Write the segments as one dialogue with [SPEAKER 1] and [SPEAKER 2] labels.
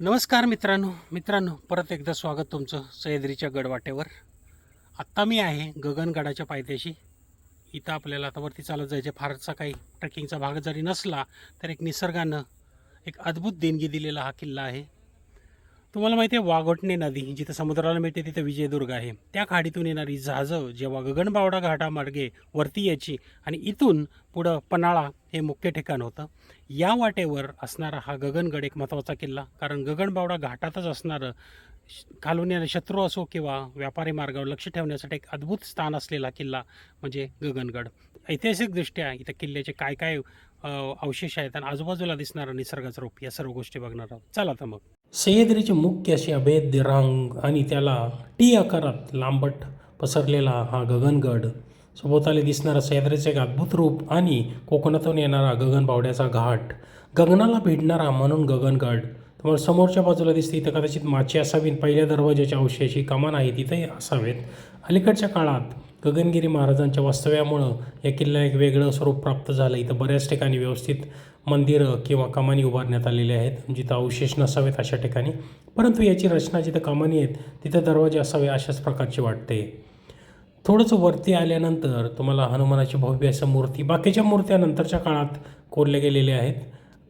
[SPEAKER 1] नमस्कार मित्रांनो मित्रांनो परत एकदा स्वागत तुमचं सह्याद्रीच्या गडवाटेवर. आत्ता मी आहे गगनगडाच्या पायथ्याशी. इथं आपल्याला आता वरती चालत जायचे फारसा काही ट्रेकिंगचा भाग जरी नसला तर एक निसर्गानं एक अद्भुत देणगी दिलेला हा किल्ला आहे. तुम्हाला माहिती आहे वाघोटणे नदी जिथं समुद्राला मिळते तिथं विजयदुर्ग आहे. त्या खाडीतून येणारी जहाजं जेव्हा गगनबावडा घाटामार्गे वरती यायची आणि इथून पुढं पन्हाळा हे मुख्य ठिकाण होतं या वाटेवर असणारा हा गगनगड एक महत्त्वाचा किल्ला. कारण गगनबावडा घाटातच असणारं श- येणारे शत्रू असो किंवा व्यापारी मार्गावर लक्ष ठेवण्यासाठी एक अद्भुत स्थान असलेला किल्ला म्हणजे गगनगड. ऐतिहासिकदृष्ट्या इथं किल्ल्याचे काय काय अवशेष आहेत आणि आजूबाजूला दिसणारा निसर्गाचं रूप या सर्व गोष्टी बघणार आहोत. चला तर मग. सह्याद्रीचे मुख्य अशी अभेद्य रांग आणि त्याला टी आकारात लांबट पसरलेला हा गगनगड. सभोवताली दिसणारा सह्याद्रीचं एक अद्भुत रूप आणि कोकणातून येणारा गगनबावड्याचा घाट. गगनाला भिडणारा म्हणून गगनगड. तुम्हाला समोरच्या बाजूला दिसते इथं कदाचित माची असावी पहिल्या दरवाज्याच्या अवशेषी कमान आहे तिथे असावेत. अलीकडच्या काळात गगनगिरी महाराजांच्या वास्तव्यामुळं या किल्ल्याला एक वेगळं स्वरूप प्राप्त झालं. इथं बऱ्याच ठिकाणी व्यवस्थित मंदिरं किंवा कमानी उभारण्यात आलेले आहेत. जिथं अवशेष नसावेत अशा ठिकाणी. परंतु याची रचना जिथं कमानी आहेत तिथं दरवाजे असावे अशाच प्रकारची वाटते. थोडंसं वरती आल्यानंतर तुम्हाला हनुमानाची भव्य असं मूर्ती बाकीच्या मूर्त्या नंतरच्या काळात कोरल्या गेलेल्या आहेत.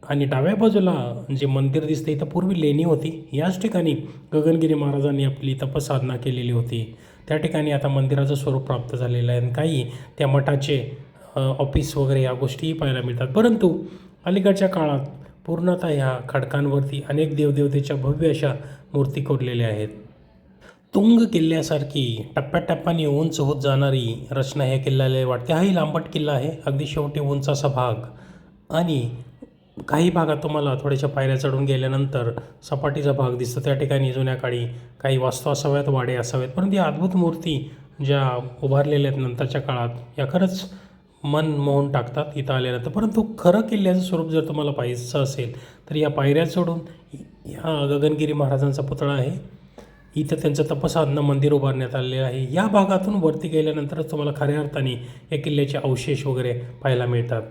[SPEAKER 1] आणि डाव्या बाजूला जे मंदिर दिसते इथं पूर्वी लेणी होती. याच ठिकाणी गगनगिरी महाराजांनी आपली तपसाधना केलेली होती. त्या ठिकाणी आता मंदिराचं स्वरूप प्राप्त झालेलं आहे. आणि काही त्या मठाचे ऑफिस वगैरे या गोष्टीही पाहायला मिळतात. परंतु अलीकडच्या काळात पूर्णतः ह्या खडकांवरती अनेक देवदेवतेच्या भव्य अशा मूर्ती कोरलेल्या आहेत. तुंग किल्ल्यासारखी टप्प्याटप्प्याने उंच होत जाणारी रचना ह्या किल्ल्याला वाटते. हाही लांबट किल्ला आहे. अगदी शेवटी उंचाचा भाग. आणि काही भागात तुम्हाला थोड्याशा पायऱ्या चढून गेल्यानंतर सपाटीचा भाग दिसतो. त्या ठिकाणी जुन्या काळी काही वास्तू असाव्यात वाडे असावेत. परंतु या अद्भुत मूर्ती ज्या उभारलेल्या आहेत नंतरच्या काळात या खरंच मन मोहून टाकतात इथं आल्यानंतर. परंतु खरं किल्ल्याचं स्वरूप जर तुम्हाला पाहायचं असेल तर या पायऱ्या चढून या गगनगिरी महाराजांचा पुतळा आहे. इथं त्यांचं तपसाधनं मंदिर उभारण्यात आलेलं आहे. या भागातून वरती गेल्यानंतरच तुम्हाला खऱ्या अर्थाने या किल्ल्याचे अवशेष वगैरे पाहायला मिळतात.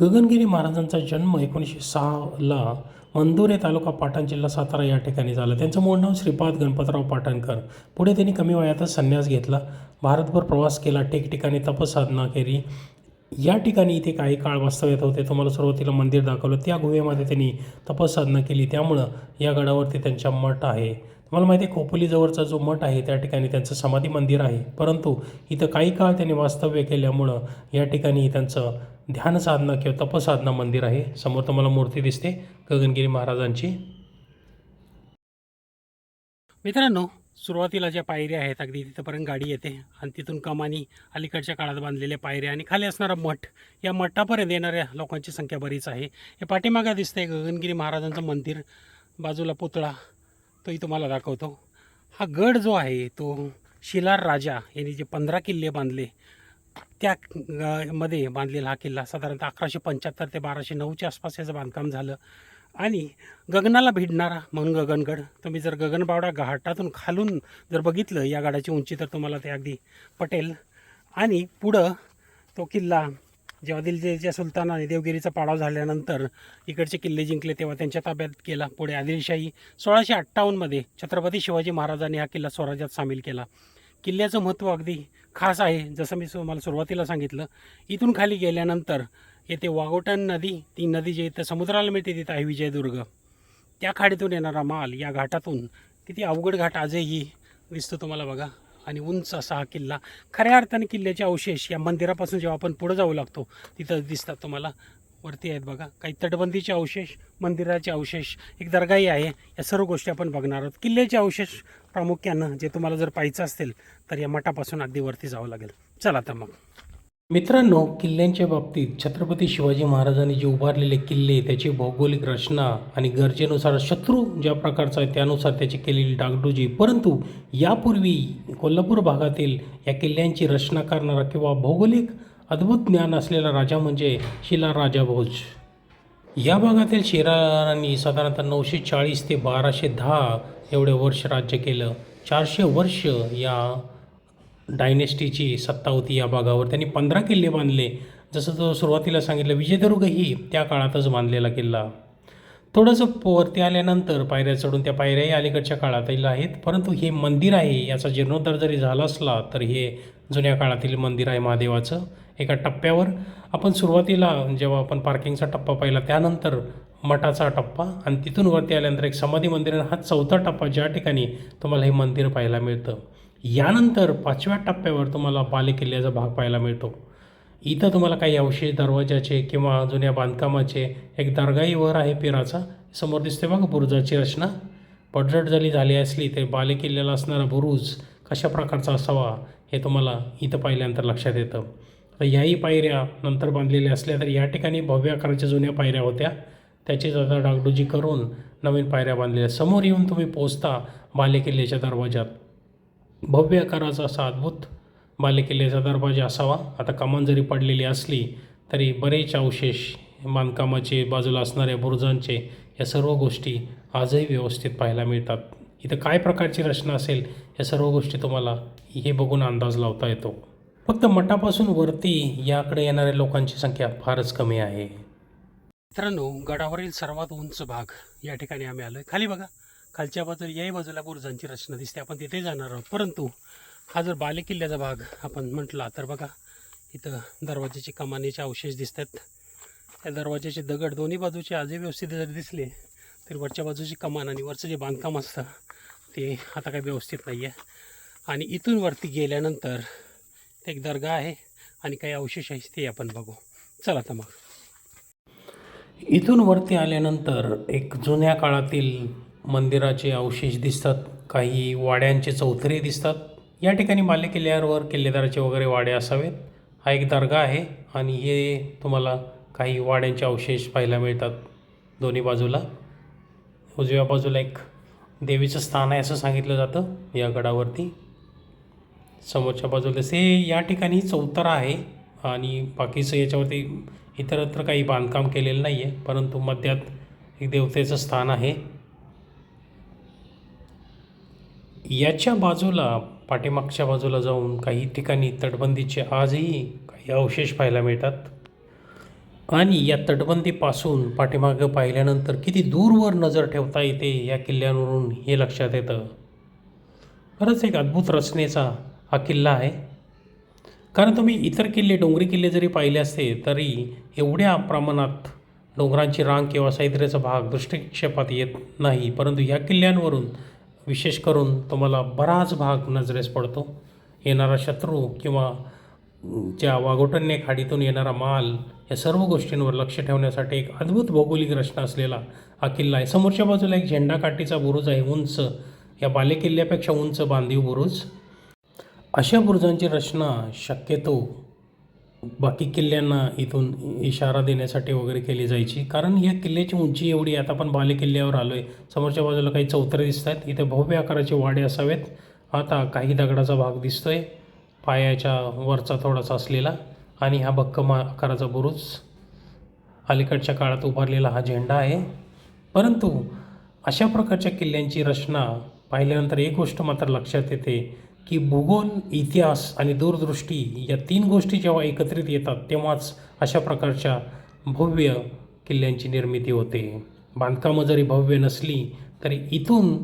[SPEAKER 1] गगनगिरी महाराजांचा जन्म एकोणीसशे सहाला मंदुरे तालुका पाटण जिल्हा सातारा या ठिकाणी झालं. त्यांचं मूळ नाव श्रीपाद गणपतराव पाटणकर. पुढे त्यांनी कमी वयातच संन्यास घेतला. भारतभर प्रवास केला. ठिकठिकाणी तपसाधना केली. या ठिकाणी इथे काही काळ वास्तव्यात होते. तुम्हाला सुरुवातीला मंदिर दाखवलं. त्या गुहेमध्ये त्यांनी तपसाधना केली. त्यामुळं या गडावरती त्यांच्या मठ आहे. तुम्हाला माहिती आहे खोपोलीजवळचा जो मठ आहे त्या ठिकाणी त्यांचं समाधी मंदिर आहे. परंतु इथं काही काळ त्यांनी वास्तव्य केल्यामुळं या ठिकाणी त्यांचं ध्यान साधना किंवा तपसाधना मंदिर आहे. समोर तुम्हाला मूर्ती दिसते. गगनगिरी महाराजांची. मित्रांनो सुरुवातीला ज्या पायऱ्या आहेत अगदी तिथंपर्यंत गाडी येते आणि तिथून कमानी अलीकडच्या काळात बांधलेल्या पायऱ्या आणि खाली असणारा मठ या मठापर्यंत येणाऱ्या लोकांची संख्या बरीच आहे. हे पाठीमागं दिसतंय गगनगिरी महाराजांचं मंदिर बाजूला पुतळा तोही तुम्हाला दाखवतो. हा गड जो आहे तो शिलार राजा यांनी जे पंधरा किल्ले बांधले त्या मध्ये बांधलेला हा किल्ला साधारणतः अकराशे पंच्याहत्तर ते बाराशे नऊच्या आसपास याचं बांधकाम झालं. आणि गगनाला भिडणारा म्हणून गगनगड. तुम्ही जर गगनबावडा घाटातून खालून जर बघितलं या गडाची उंची तर तुम्हाला ते अगदी पटेल. आणि पुढं तो किल्ला जेव्हा दिलजीच्या सुलतानाने देवगिरीचा पाडाव झाल्यानंतर इकडचे किल्ले जिंकले तेव्हा त्यांच्या ताब्यात केला पुढे आदिलशाही. सोळाशे अठ्ठावन्नमध्ये छत्रपती शिवाजी महाराजांनी हा किल्ला स्वराज्यात सामील केला. किल्ल्याचं महत्त्व अगदी खास आहे. जसं मी तुम्हाला सुरुवातीला सांगितलं इथून खाली गेल्यानंतर येथे वाघोटण नदी ती नदी जी इथं समुद्राला मिळते तिथं आहे विजयदुर्ग. त्या खाडीतून येणारा माल या घाटातून किती अवघड घाट आजही दिसतो तुम्हाला बघा. आणि उंच असा हा किल्ला खऱ्या अर्थाने किल्ल्याचे अवशेष या मंदिरापासून जेव्हा आपण पुढे जाऊ लागतो तिथं दिसतात तुम्हाला. वरती आहेत बघा काही तटबंदीचे अवशेष मंदिराचे अवशेष एक दर्गाही आहे. या सर्व गोष्टी आपण बघणार आहोत. किल्ल्याचे अवशेष प्रामुख्यानं जे तुम्हाला जर पाहायचं असेल तर या मठापासून अगदी वरती जावं लागेल. चला तर मग. मित्रांनो किल्ल्यांच्या बाबतीत छत्रपती शिवाजी महाराजांनी जे उभारलेले किल्ले त्याची भौगोलिक रचना आणि गरजेनुसार शत्रू ज्या प्रकारचा आहे त्यानुसार त्याची केलेली डागडुजी. परंतु यापूर्वी कोल्हापूर भागातील या किल्ल्यांची रचना करणारा किंवा भौगोलिक अद्भुत ज्ञान असलेला राजा म्हणजे शिला राजा भोज या भागातील शिरारांनी साधारणतः नऊशे चाळीस ते बाराशे दहा एवढे वर्ष राज्य केलं. चारशे वर्ष या डायनेस्टीची सत्ता होती या भागावर. त्यांनी पंधरा किल्ले बांधले. जसं तो सुरुवातीला सांगितलं विजयदुर्गही त्या काळातच बांधलेला किल्ला. थोडंसं वरती आल्यानंतर पायऱ्या चढून त्या पायऱ्याही अलीकडच्या काळातील आहेत परंतु हे मंदिर आहे याचा जीर्णोद्धार जरी झाला असला तर हे जुन्या काळातील मंदिर आहे महादेवाचं एका टप्प्यावर. आपण सुरुवातीला जेव्हा आपण पार्किंगचा टप्पा पाहिला त्यानंतर मठाचा टप्पा आणि तिथून वरती आल्यानंतर एक समाधी मंदिर आणि हा चौथा टप्पा ज्या ठिकाणी तुम्हाला हे मंदिर पाहायला मिळतं. यानंतर पाचव्या टप्प्यावर तुम्हाला बालेकिल्ल्याचा भाग पाहायला मिळतो. इथं तुम्हाला काही अवशेष दरवाजाचे किंवा जुन्या बांधकामाचे एक दर्गाही वर आहे पिराचा. समोर दिसते बघा बुरुजाची रचना. पडझड जरी झाली असली तरी बालेकिल्ल्याला असणारा बुरुज कशा प्रकारचा असावा हे तुम्हाला इथं पाहिल्यानंतर लक्षात येतं. तर याही पायऱ्या नंतर बांधलेल्या असल्या तर या ठिकाणी भव्य आकाराच्या जुन्या पायऱ्या होत्या. त्याचीच आता डागडुजी करून नवीन पायऱ्या बांधलेल्या. समोर येऊन तुम्ही पोचता बालेकिल्ल्याच्या दरवाजात भव्य आकाराचा असा अद्भुत बालेकिल्ल्याचा दरवाजा असावा. आता कमान जरी पडलेली असली तरी बरेच अवशेष बांधकामाचे बाजूला असणाऱ्या बुरुजांचे या सर्व गोष्टी आजही व्यवस्थित पाहायला मिळतात. इथं काय प्रकारची रचना असेल या सर्व गोष्टी तुम्हाला हे बघून अंदाज लावता येतो. फक्त मठापासून वरती याकडे येणाऱ्या लोकांची संख्या फारच कमी आहे. मित्रांनो गडावरील सर्वात उंच भाग या ठिकाणी आम्ही आलो आहे खाली बघा. खालच्या बाजूला याही बाजूला बुरुजांची रचना दिसते. आपण तिथे जाणार आहोत. परंतु हा जर बालेकिल्ल्याचा भाग आपण म्हटला तर बघा इथं दरवाजाचे कमानीचे अवशेष दिसतात. त्या दरवाजाचे दगड दोन्ही बाजूचे आजही व्यवस्थित जरी दिसले तरी वरच्या बाजूची कमान आणि वरचं जे बांधकाम असतं ते आता काही व्यवस्थित नाही आहे आणि इथून वरती गेल्यानंतर एक दर्गा आहे आणि काही अवशेष आहे ते आपण बघू. चला आता मग. इथून वरती आल्यानंतर एक जुन्या काळातील मंदिराचे अवशेष दिसतात काही वाड्यांचे चौथरे दिसतात. या ठिकाणी माले किल्ल्यावर किल्लेदाराचे वगैरे वाडे असावेत. हा एक दर्गा आहे आणि हे तुम्हाला काही वाड्यांचे अवशेष पाहायला मिळतात दोन्ही बाजूला. उजव्या बाजूला एक देवीचं स्थान आहे असं सांगितलं जातं या गडावरती. समोरच्या बाजूला से या ठिकाणी चौतरा आहे आणि बाकीचं याच्यावरती इतरत्र काही बांधकाम केलेलं नाही आहे परंतु मध्यात एक देवतेचं स्थान आहे. याच्या बाजूला पाठीमागच्या बाजूला जाऊन काही ठिकाणी तटबंदीचे आजही काही अवशेष पाहायला मिळतात. आणि या तटबंदीपासून पाठीमागं पाहिल्यानंतर किती दूरवर नजर ठेवता येते या किल्ल्यांवरून हे लक्षात येतं. खरंच एक अद्भुत रचनेचा हा किल्ला आहे. कारण तुम्ही इतर किल्ले डोंगरी किल्ले जरी पाहिले असते तरी एवढ्या प्रमाणात डोंगरांची रांग किंवा सैद्रेचा भाग दृष्टिक्षेपात येत नाही. परंतु ह्या किल्ल्यांवरून विशेष करून तुम्हाला बराच भाग नजरेस पडतो. येणारा शत्रू किंवा ज्या वाघोटन्य खाडीतून येणारा माल या सर्व गोष्टींवर लक्ष ठेवण्यासाठी एक अद्भुत भौगोलिक रचना असलेला हा किल्ला आहे. समोरच्या बाजूला एक झेंडा काठीचा बुरुज आहे उंच. या बालेकिल्ल्यापेक्षा उंच बांधीव बुरुज. अशा बुरुजांची रचना शक्यतो बाकी किल्ल्यांना इथून इशारा देण्यासाठी वगैरे केली जायची. कारण या किल्ल्याची उंची एवढी आता आपण बालेकिल्ल्यावर आलो आहे समोरच्या बाजूला काही चौथरे दिसत आहेत इथे भव्य आकाराचे वाडे असावेत. आता काही दगडाचा भाग दिसतो आहे पायाच्या वरचा थोडासा असलेला. आणि हा भक्कम आकाराचा बुरुज. अलीकडच्या काळात उभारलेला हा झेंडा आहे. परंतु अशा प्रकारच्या किल्ल्यांची रचना पाहिल्यानंतर एक गोष्ट मात्र लक्षात येते. की भूगोल इतिहास आणि दूरदृष्टी या तीन गोष्टी जेव्हा एकत्रित येतात तेव्हाच अशा प्रकारच्या भव्य किल्ल्यांची निर्मिती होते. बांधकामं जरी भव्य नसली तरी इथून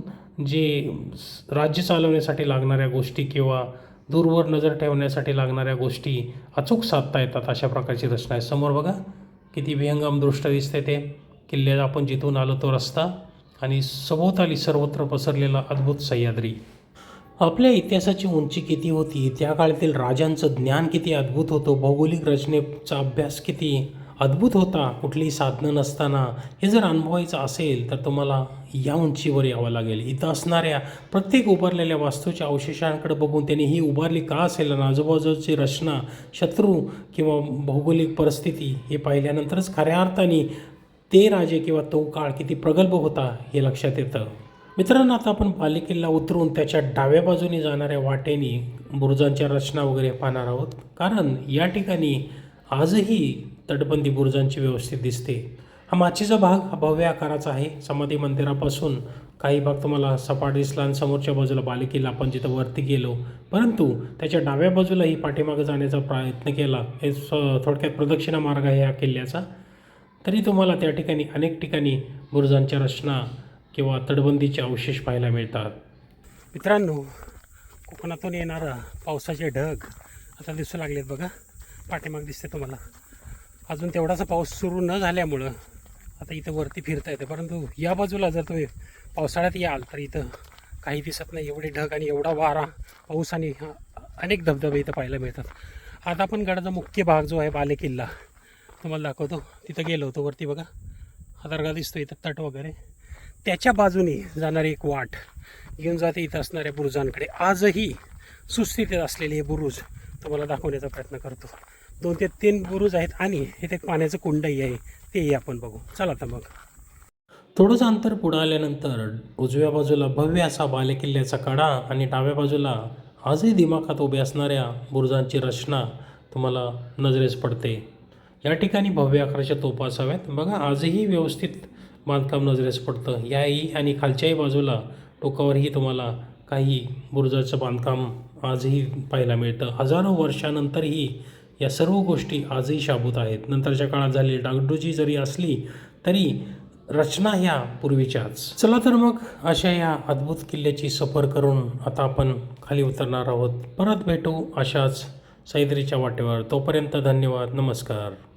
[SPEAKER 1] जे राज्य चालवण्यासाठी लागणाऱ्या गोष्टी किंवा दूरवर नजर ठेवण्यासाठी लागणाऱ्या गोष्टी अचूक साधता येतात अशा प्रकारची रचना आहे. समोर बघा किती विहंगम दृष्ट दिसते ते. किल्ल्यात आपण जिथून आलो तो रस्ता आणि सभोवताली सर्वत्र पसरलेला अद्भुत सह्याद्री. आपल्या इतिहासाची उंची किती होती? त्या काळातील राजांचं ज्ञान किती अद्भुत होतं? भौगोलिक रचनेचा अभ्यास किती अद्भुत होता? कुठलीही साधनं नसताना हे जर अनुभवायचं असेल तर तुम्हाला या उंचीवर यावं लागेल. इथं असणाऱ्या प्रत्येक उभारलेल्या वास्तूच्या अवशेषांकडे बघून त्यांनी ही उभारली का असेल? आणि आजूबाजूची रचना शत्रू किंवा भौगोलिक परिस्थिती हे पाहिल्यानंतरच खऱ्या अर्थाने ते राजे किंवा तो काळ किती प्रगल्भ होता हे लक्षात येतं. मित्रांनो आता आपण बालेकिल्ला उतरून त्याच्या डाव्या बाजूने जाणाऱ्या वाटेने बुरुजांच्या रचना वगैरे पाहणार आहोत. कारण या ठिकाणी आजही तटबंदी बुरुजांची व्यवस्थित दिसते. हा माचीचा भाग हा भव्य आकाराचा आहे. समाधी मंदिरापासून काही भाग तुम्हाला सपाट दिसला आणि समोरच्या बाजूला बालेकिल्ला आपण जिथं वरती गेलो परंतु त्याच्या डाव्या बाजूलाही पाठीमागं जाण्याचा प्रयत्न केला. हे स थोडक्यात प्रदक्षिणा मार्ग आहे या किल्ल्याचा. तरी तुम्हाला त्या ठिकाणी अनेक ठिकाणी बुरुजांच्या रचना किंवा तटबंदीचे अवशेष पाहायला मिळतात.
[SPEAKER 2] मित्रांनो कोकणातून येणारा पावसाचे ढग आता दिसू लागलेत बघा. पाठीमाग दिसते तुम्हाला. अजून तेवढासा पाऊस सुरू न झाल्यामुळं आता इथं वरती फिरता येते. परंतु या बाजूला जर तुम्ही पावसाळ्यात याल तर इथं काही दिसत नाही. एवढे ढग आणि एवढा वारा पाऊस आणि अनेक धबधबे इथं पाहायला मिळतात. आता आपण गडाचा मुख्य भाग जो आहे बाले किल्ला तुम्हाला दाखवतो. तिथं गेलो होतो वरती बघा. हा दर्गा दिसतो इथं तट वगैरे. त्याच्या बाजूने जाणारी एक वाट घेऊन जाते इथं असणाऱ्या बुरुजांकडे. आजही सुस्थितीत असलेले हे बुरुज तुम्हाला दाखवण्याचा प्रयत्न करतो. दोन ते तीन बुरुज आहेत आणि इथे एक पाण्याचं कुंडही आहे. तेही आपण बघू. चला तर मग.
[SPEAKER 1] थोडंसं अंतर पुढं आल्यानंतर उजव्या बाजूला भव्य असा बालेकिल्ल्याचा कडा आणि डाव्या बाजूला आजही दिमाखात उभे असणाऱ्या बुरुजांची रचना तुम्हाला नजरेस पडते. या ठिकाणी भव्य आकाराच्या तोपा असाव्यात. बघा आजही व्यवस्थित बांधकाम नजरेस पडतं. याही आणि खालच्याही बाजूला टोकावरही तुम्हाला काही बुरुजाचं बांधकाम आजही पाहायला मिळतं. हजारो वर्षानंतरही या सर्व गोष्टी आजही शाबूत आहेत. नंतरच्या काळात झालेली डागडुजी जरी असली तरी रचना ह्या पूर्वीच्याच. चला तर मग अशा या अद्भुत किल्ल्याची सफर करून आता आपण खाली उतरणार आहोत. परत भेटू अशाच सैद्रीच्या वाटेवर. तोपर्यंत धन्यवाद. नमस्कार.